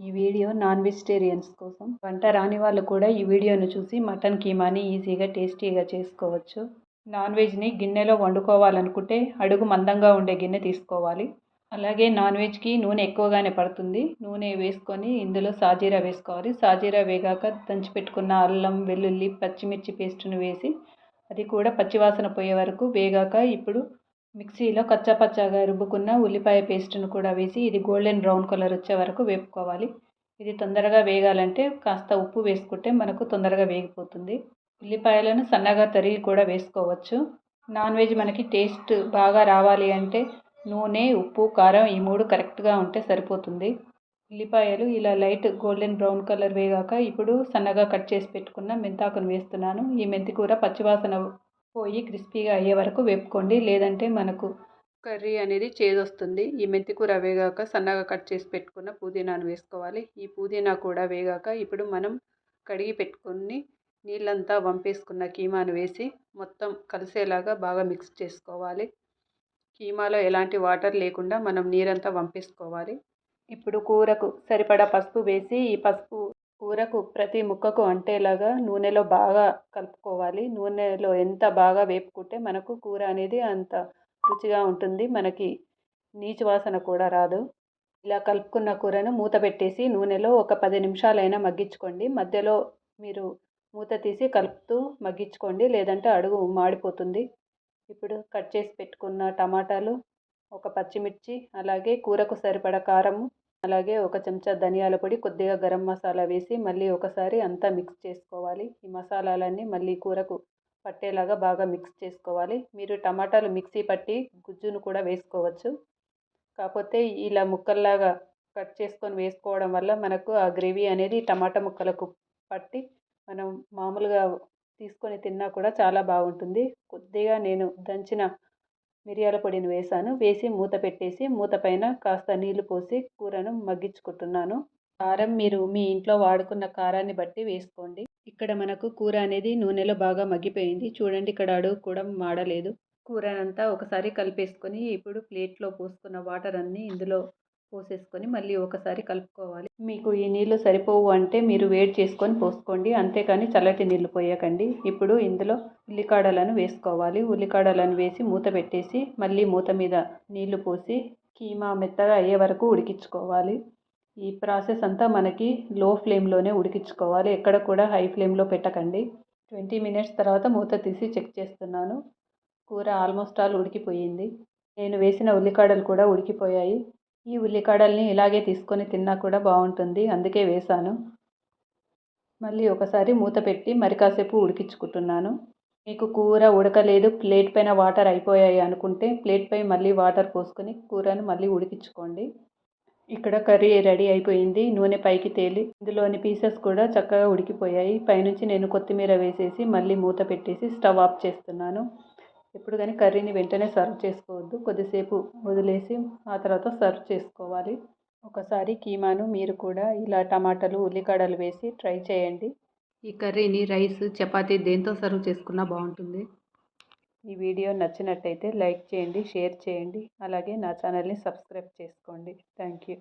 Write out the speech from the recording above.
ఈ video non vegetarians కోసం. వంట రాని వాళ్ళు కూడా ఈ వీడియోను చూసి మటన్ కీమాని ఈజీగా టేస్టీగా చేసుకోవచ్చు. నాన్ వెజ్ని గిన్నెలో వండుకోవాలనుకుంటే అడుగు మందంగా ఉండే గిన్నె తీసుకోవాలి. అలాగే నాన్ వెజ్కి నూనె ఎక్కువగానే పడుతుంది. నూనె వేసుకొని ఇందులో సాజీరా వేసుకోవాలి. సాజీరా వేగాక దంచి పెట్టుకున్న అల్లం వెల్లుల్లి పచ్చిమిర్చి పేస్టును వేసి అది కూడా పచ్చివాసన పోయే వరకు వేగాక ఇప్పుడు మిక్సీలో కచ్చాపచ్చాగా రుబ్బుకున్న ఉల్లిపాయ పేస్ట్ను కూడా వేసి ఇది గోల్డెన్ బ్రౌన్ కలర్ వచ్చే వరకు వేపుకోవాలి. ఇది తొందరగా వేగాలంటే కాస్త ఉప్పు వేసుకుంటే మనకు తొందరగా వేగిపోతుంది. ఉల్లిపాయలను సన్నగా తరిగి కూడా వేసుకోవచ్చు. నాన్ వెజ్ మనకి టేస్ట్ బాగా రావాలి అంటే నూనె ఉప్పు కారం ఈ మూడు కరెక్ట్గా ఉంటే సరిపోతుంది. ఉల్లిపాయలు ఇలా లైట్ గోల్డెన్ బ్రౌన్ కలర్ వేగాక ఇప్పుడు సన్నగా కట్ చేసి పెట్టుకున్న మెంతాకును వేస్తున్నాను. ఈ మెంతి కూర పచ్చివాసన పోయి క్రిస్పీగా అయ్యే వరకు వేపుకోండి. లేదంటే మనకు కర్రీ అనేది చేదొస్తుంది. ఈ మెంతికూర వేగాక సన్నగా కట్ చేసి పెట్టుకున్న పుదీనాను వేసుకోవాలి. ఈ పుదీనా కూడా వేగాక ఇప్పుడు మనం కడిగి పెట్టుకుని నీళ్ళంతా వంపేసుకున్న కీమాను వేసి మొత్తం కలిసేలాగా బాగా మిక్స్ చేసుకోవాలి. కీమాలో ఎలాంటి వాటర్ లేకుండా మనం నీరంతా వంపేసుకోవాలి. ఇప్పుడు కూరకు సరిపడా పసుపు వేసి ఈ పసుపు కూరకు ప్రతి ముక్కకు అంటేలాగా నూనెలో బాగా కలుపుకోవాలి. నూనెలో ఎంత బాగా వేపుకుంటే మనకు కూర అనేది అంత రుచిగా ఉంటుంది. మనకి నీచు వాసన కూడా రాదు. ఇలా కలుపుకున్న కూరను మూత పెట్టేసి నూనెలో ఒక పది నిమిషాలైనా మగ్గించుకోండి. మధ్యలో మీరు మూత తీసి కలుపుతూ మగ్గించుకోండి. లేదంటే అడుగు మాడిపోతుంది. ఇప్పుడు కట్ చేసి పెట్టుకున్న టమాటాలు ఒక పచ్చిమిర్చి అలాగే కూరకు సరిపడ కారము అలాగే ఒక చెంచా ధనియాల పొడి కొద్దిగా గరం మసాలా వేసి మళ్ళీ ఒకసారి అంతా మిక్స్ చేసుకోవాలి. ఈ మసాలాలన్నీ మళ్ళీ కూరకు పట్టేలాగా బాగా మిక్స్ చేసుకోవాలి. మీరు టమాటాలు మిక్సీ పట్టి గుజ్జును కూడా వేసుకోవచ్చు. కాకపోతే ఇలా ముక్కల్లాగా కట్ చేసుకొని వేసుకోవడం వల్ల మనకు ఆ గ్రేవీ అనేది టమాటా ముక్కలకు పట్టి మనం మామూలుగా తీసుకొని తిన్నా కూడా చాలా బాగుంటుంది. కొద్దిగా నేను దంచిన మిరియాల పొడిని వేసాను. వేసి మూత పెట్టేసి మూత పైన కాస్త నీళ్ళు పోసి కూరను మగ్గించుకుంటున్నాను. కారం మీరు మీ ఇంట్లో వాడుకున్న కారాన్ని బట్టి వేసుకోండి. ఇక్కడ మనకు కూర అనేది నూనెలో బాగా మగ్గిపోయింది. చూడండి ఇక్కడ అడుగు కూడా మాడలేదు. కూరనంతా ఒకసారి కలిపేసుకొని ఇప్పుడు ప్లేట్లో పోసుకున్న వాటర్ అన్నీ ఇందులో పోసేసుకొని మళ్ళీ ఒకసారి కలుపుకోవాలి. మీకు ఈ నీళ్ళు సరిపోవు అంటే మీరు వేడి చేసుకొని పోసుకోండి. అంతేకాని చల్లటి నీళ్ళు పోయకండి. ఇప్పుడు ఇందులో ఉల్లికాడలను వేసుకోవాలి. ఉల్లికాడలను వేసి మూత పెట్టేసి మళ్ళీ మూత మీద నీళ్ళు పోసి కీమా మెత్తగా అయ్యే వరకు ఉడికించుకోవాలి. ఈ ప్రాసెస్ అంతా మనకి లో ఫ్లేమ్లోనే ఉడికించుకోవాలి. ఎక్కడ కూడా హై ఫ్లేమ్లో పెట్టకండి. ట్వంటీ మినిట్స్ తర్వాత మూత తీసి చెక్ చేస్తున్నాను. కూర ఆల్మోస్ట్ ఆల్ ఉడికిపోయింది. నేను వేసిన ఉల్లికాడలు కూడా ఉడికిపోయాయి. ఈ ఉల్లికాడల్ని ఇలాగే తీసుకొని తిన్నా కూడా బాగుంటుంది. అందుకే వేసాను. మళ్ళీ ఒకసారి మూత పెట్టి మరి కాసేపు ఉడికించుకుంటున్నాను. మీకు కూర ఉడకలేదు ప్లేట్ పైన వాటర్ అయిపోయాయి అనుకుంటే ప్లేట్ పై మళ్ళీ వాటర్ పోసుకొని కూరను మళ్ళీ ఉడికించుకోండి. ఇక్కడ కర్రీ రెడీ అయిపోయింది. నూనె పైకి తేలి ఇందులోని పీసెస్ కూడా చక్కగా ఉడికిపోయాయి. పైనుంచి నేను కొత్తిమీర వేసేసి మళ్ళీ మూత పెట్టేసి స్టవ్ ఆఫ్ చేస్తున్నాను. ఎప్పుడు కానీ కర్రీని వెంటనే సర్వ్ చేసుకోవద్దు. కొద్దిసేపు వదిలేసి ఆ తర్వాత సర్వ్ చేసుకోవాలి. ఒకసారి కీమాను మీరు కూడా ఇలా టమాటాలు ఉల్లికాడలు వేసి ట్రై చేయండి. ఈ కర్రీని రైస్ చపాతీ దేంతో సర్వ్ చేసుకున్నా బాగుంటుంది. ఈ వీడియో నచ్చినట్టయితే లైక్ చేయండి షేర్ చేయండి. అలాగే నా ఛానల్ని సబ్స్క్రైబ్ చేసుకోండి. Thank you.